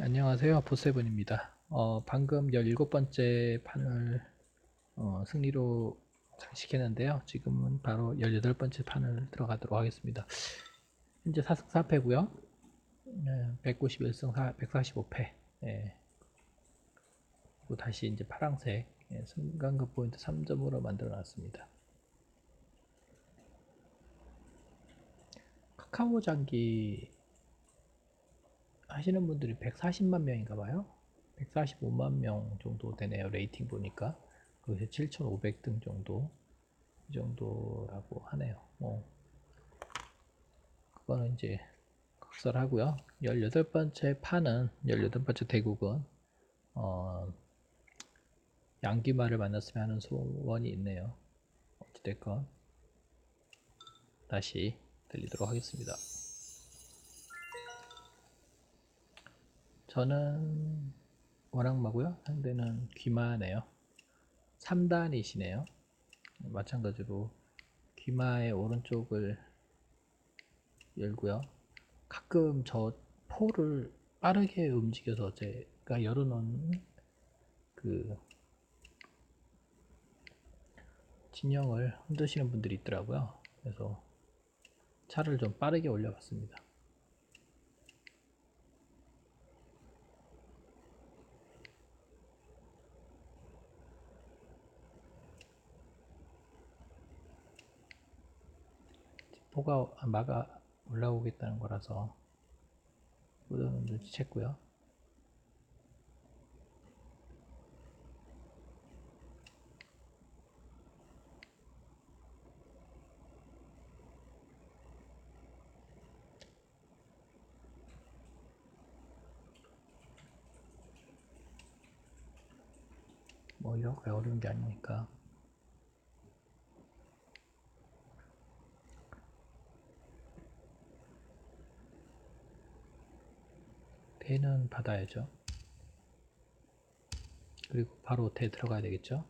안녕하세요. 보세븐입니다. 어, 방금 17번째 판을 어, 승리로 장식했는데요. 지금은 바로 18번째 판을 들어가도록 하겠습니다. 현재 4승 4패고요. 191승 145패. 예. 그리고 다시 이제 파랑색 예, 순간급 포인트 3점으로 만들어 놨습니다. 카카오 장기 하시는 분들이 140만 명인가 봐요. 145만 명 정도 되네요. 레이팅 보니까. 그래서 7,500등 정도. 이 정도라고 하네요. 뭐. 그거는 이제 각설하고요. 18번째 판은 18번째 대국은 어, 양기말을 만났으면 하는 소원이 있네요. 어찌됐건 다시 들리도록 하겠습니다. 저는 워낙마고요. 상대는 귀마네요. 3단이시네요. 마찬가지로 귀마의 오른쪽을 열고요. 가끔 저 포를 빠르게 움직여서 제가 열어놓은 그 진영을 흔드시는 분들이 있더라고요. 그래서 차를 좀 빠르게 올려봤습니다. 포가 막아 올라오겠다는 거라서 우선은 눈치챘고요. 뭐 이렇게 어려운 게 아니니까 대는 받아야죠. 그리고 바로 대 들어가야 되겠죠.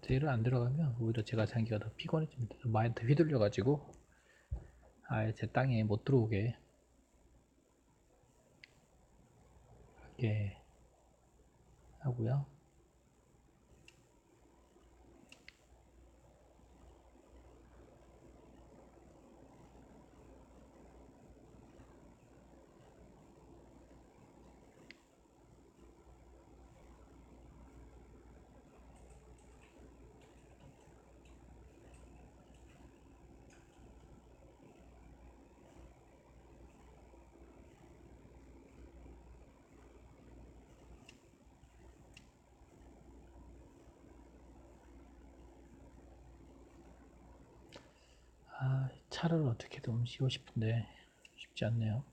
대를 안 들어가면 오히려 제가 생기가 더 피곤해집니다. 많이 더 휘둘려가지고 아예 제 땅에 못 들어오게 하게 하고요. 아, 차를 어떻게든 움직이고 싶은데 쉽지 않네요.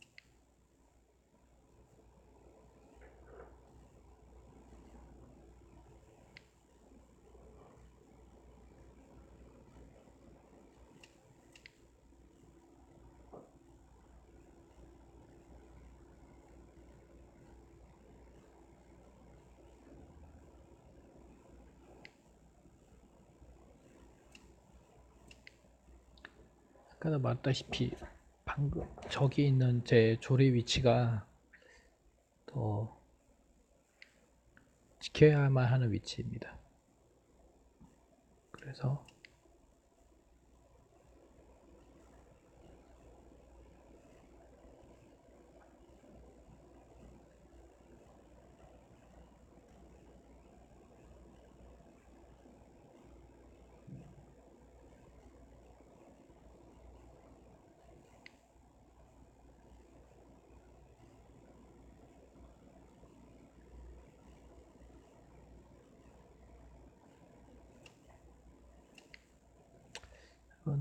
아까도 말했다시피 방금 저기 있는 제 조리 위치가 더 지켜야만 하는 위치입니다. 그래서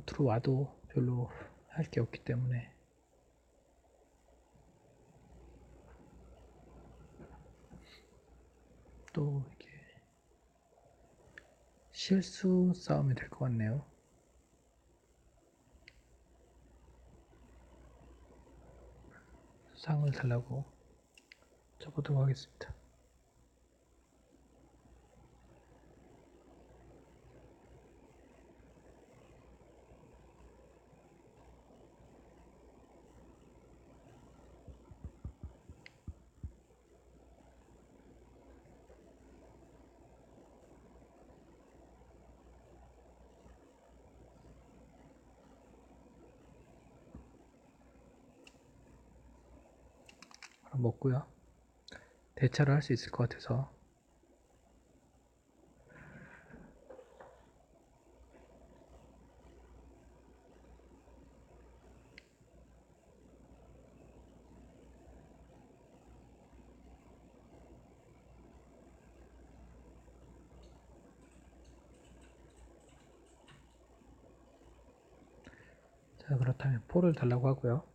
들어와도 별로 할 게 없기 때문에 또 이렇게 실수 싸움이 될 것 같네요. 상을 달라고 쳐보도록 하겠습니다. 먹고요. 대차를 할수 있을 것 같아서 자 그렇다면 포를 달라고 하고요.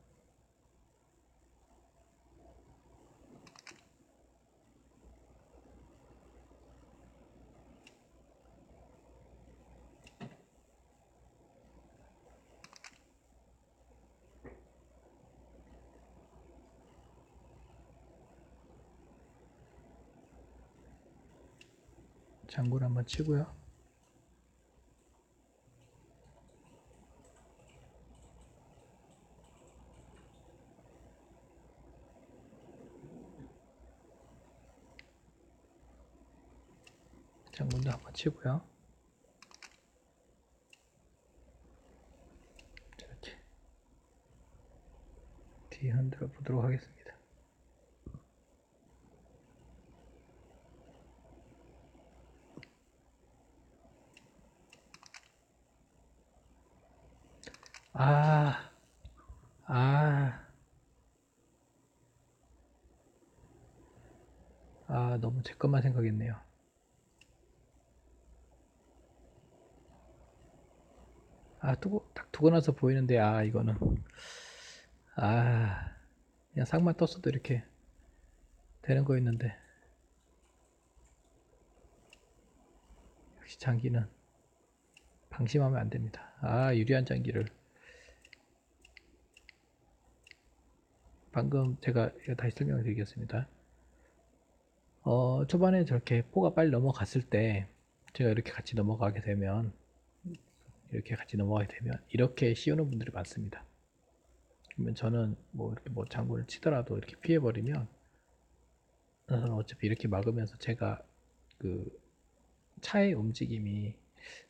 장구를 한번 치고요. 장군도 한번 치고요. 이렇게 뒤 흔들어 보도록 하겠습니다. 아, 너무 제 것만 생각했네요. 아, 두고, 딱 두고 나서 보이는데, 아, 이거는. 아, 그냥 상만 떴어도 이렇게 되는 거였는데. 역시 장기는 방심하면 안 됩니다. 아, 유리한 장기를. 방금 제가 다시 설명을 드리겠습니다. 어, 초반에 저렇게 포가 빨리 넘어갔을 때, 제가 이렇게 같이 넘어가게 되면, 이렇게 같이 넘어가게 되면 이렇게 씌우는 분들이 많습니다. 그러면 저는 뭐 이렇게 뭐 장구를 치더라도 이렇게 피해버리면 어차피 이렇게 막으면서 제가 그 차의 움직임이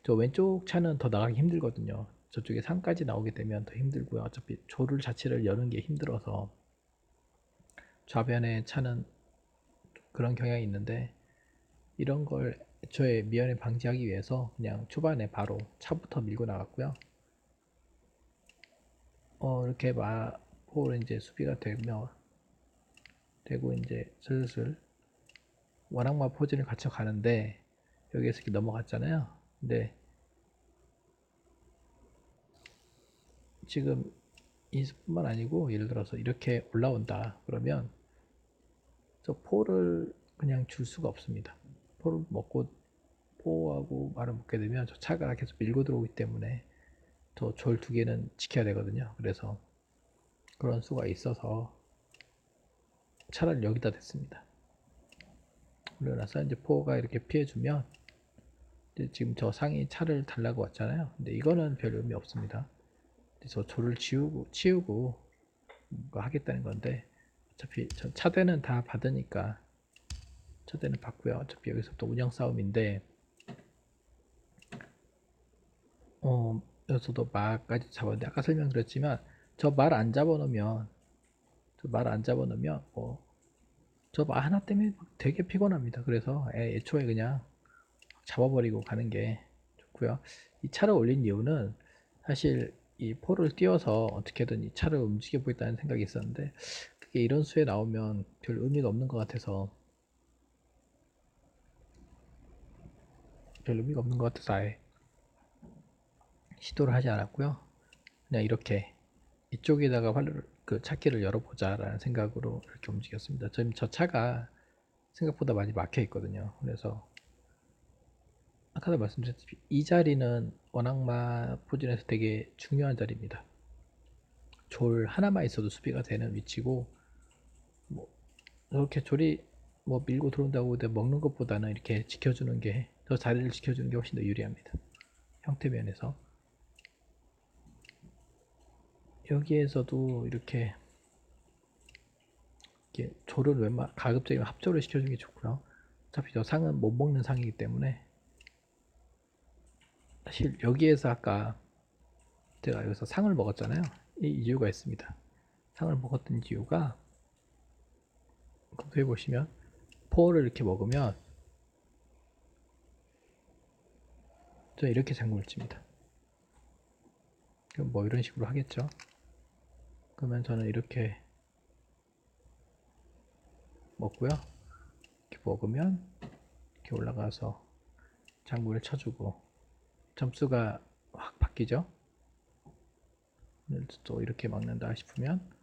저 왼쪽 차는 더 나가기 힘들거든요. 저쪽에 상까지 나오게 되면 더 힘들고요. 어차피 조를 자체를 여는 게 힘들어서 좌변에 차는 그런 경향이 있는데 이런 걸 애초에 미연에 방지하기 위해서 그냥 초반에 바로 차부터 밀고 나갔고요. 어, 이렇게 마포로 이제 수비가 되며 되고 이제 슬슬 원악마 포진을 갖춰 가는데 여기에서 이렇게 넘어갔잖아요. 근데 지금 이뿐만 아니고 예를 들어서 이렇게 올라온다 그러면 저 포를 그냥 줄 수가 없습니다. 포를 먹고 포하고 말을 먹게 되면 저 차가 계속 밀고 들어오기 때문에 저 졸 두 개는 지켜야 되거든요. 그래서 그런 수가 있어서 차를 여기다 댔습니다. 올려놔서 이제 포가 이렇게 피해주면 지금 저 상이 차를 달라고 왔잖아요. 근데 이거는 별 의미 없습니다. 저 조를 지우고 치우고 하겠다는 건데 어차피 저 차대는 다 받으니까 차대는 받고요. 어차피 여기서부터 운영 싸움인데 어 여기서도 말까지 잡았는데 아까 설명드렸지만 저 말 안 잡아놓으면 저 말 안 잡아놓으면 뭐 저 말 하나 때문에 되게 피곤합니다. 그래서 애, 애초에 그냥 잡아버리고 가는 게 좋고요. 이 차를 올린 이유는 사실 이 포를 띄워서 어떻게든 이 차를 움직여 보겠다는 생각이 있었는데 그게 이런 수에 나오면 별 의미가 없는 것 같아서 별 의미가 없는 것 같아서 아예 시도를 하지 않았고요. 그냥 이렇게 이쪽에다가 활로를 그 차키를 열어보자라는 생각으로 이렇게 움직였습니다. 지금 저 차가 생각보다 많이 막혀 있거든요. 그래서 아까도 말씀드렸듯이 이 자리는 원악마 포진에서 되게 중요한 자리입니다. 졸 하나만 있어도 수비가 되는 위치고 뭐 이렇게 졸이 뭐 밀고 들어온다고 먹는 것보다는 이렇게 지켜주는 게 저 자리를 지켜주는 게 훨씬 더 유리합니다. 형태 면에서 여기에서도 이렇게 이렇게 조를 웬만 가급적이면 합조를 시켜주는 게 좋고요. 어차피 저 상은 못 먹는 상이기 때문에 사실 여기에서 아까 제가 여기서 상을 먹었잖아요. 이 이유가 있습니다. 상을 먹었던 이유가 검토해 보시면 포를 이렇게 먹으면 저 이렇게 칩니다. 그럼 뭐 이런 식으로 하겠죠. 그러면 저는 이렇게 먹고요. 이렇게 먹으면 이렇게 올라가서 장군을 쳐주고 점수가 확 바뀌죠. 또 이렇게 막는다 싶으면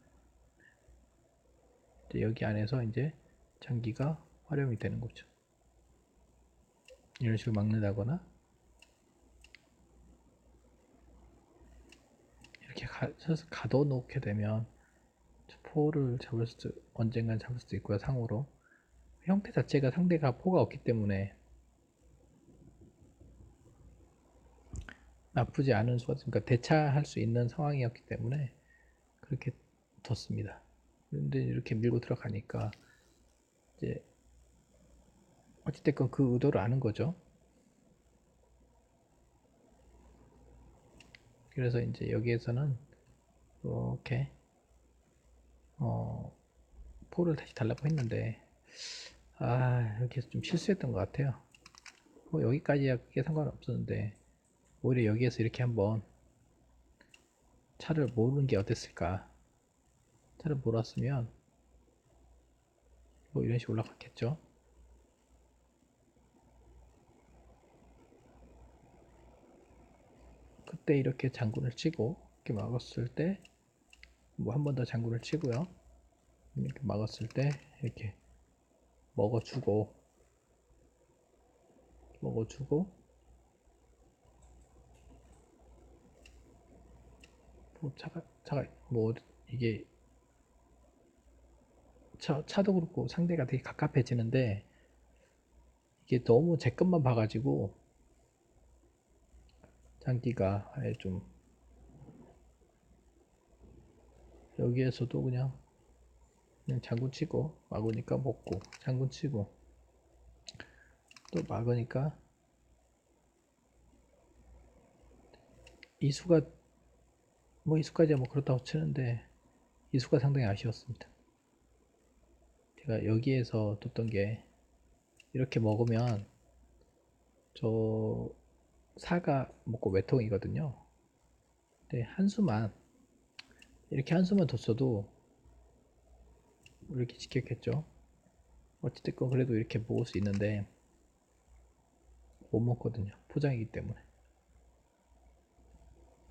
여기 안에서 이제 장기가 활용이 되는 거죠. 이런 식으로 막는다거나 이렇게 가, 가둬놓게 되면 포를 잡을 수 언젠간 잡을 수도 있고요 상으로 형태 자체가 상대가 포가 없기 때문에 나쁘지 않은 수가 그러니까 대차할 수 있는 상황이었기 때문에 그렇게 뒀습니다. 그런데 이렇게 밀고 들어가니까 이제 어찌됐건 그 의도를 아는 거죠. 그래서 이제 여기에서는 이렇게 어 포를 다시 달라고 했는데 아 여기서 좀 실수했던 것 같아요. 뭐 여기까지야 그게 상관없었는데 오히려 여기에서 이렇게 한번 차를 모르는 게 어땠을까? 차를 몰았으면 뭐 이런 식으로 올라갔겠죠. 그때 이렇게 장군을 치고 이렇게 막았을 때 뭐 한 번 더 장군을 치고요. 이렇게 막았을 때 이렇게 먹어주고 먹어주고 뭐 차가 차가 뭐 이게 차, 차도 그렇고 상대가 되게 갑갑해지는데 이게 너무 제 것만 봐가지고 장기가 아예 좀 여기에서도 그냥 그냥 장군 치고 막으니까 먹고 장군 치고 또 막으니까 이수가 뭐 이수까지야 뭐 그렇다고 치는데 이수가 상당히 아쉬웠습니다. 제가 여기에서 뒀던 게 이렇게 먹으면 저 사가 먹고 외통이거든요. 근데 한 수만 이렇게 한 수만 뒀어도 이렇게 지켰겠죠. 어찌됐건 그래도 이렇게 먹을 수 있는데 못 먹거든요. 포장이기 때문에.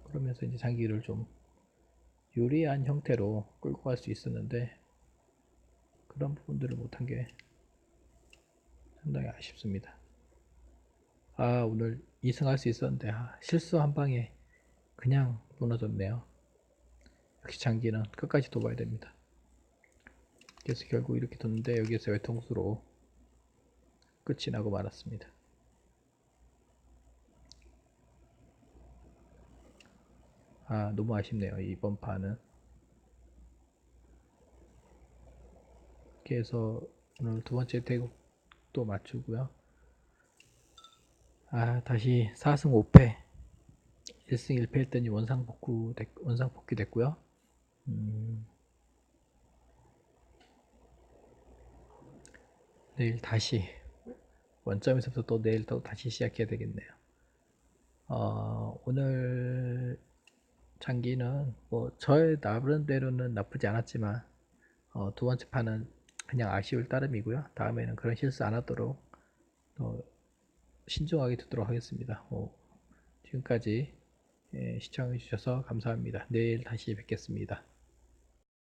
그러면서 이제 장기를 좀 유리한 형태로 끌고 갈 수 있었는데 그런 부분들을 못한 게 상당히 아쉽습니다. 아 오늘 2승 할 수 있었는데 아, 실수 한 방에 그냥 무너졌네요. 역시 장기는 끝까지 둬봐야 됩니다. 그래서 결국 이렇게 뒀는데 여기에서 외통수로 끝이 나고 말았습니다. 아 너무 아쉽네요 이번 판은 이렇게 해서 오늘 두 번째 대국도 맞추고요. 아 다시 4승 5패 1승 1패 했더니 원상 복구 됐, 원상 복귀 됐고요. 음, 내일 다시 원점에서부터 또 내일 또 다시 시작해야 되겠네요. 어, 오늘 장기는 뭐 저의 나름대로는 나쁘지 않았지만 어, 두 번째 판은 그냥 아쉬울 따름이고요. 다음에는 그런 실수 안 하도록 어, 신중하게 두도록 하겠습니다. 어, 지금까지 예, 시청해 주셔서 감사합니다. 내일 다시 뵙겠습니다.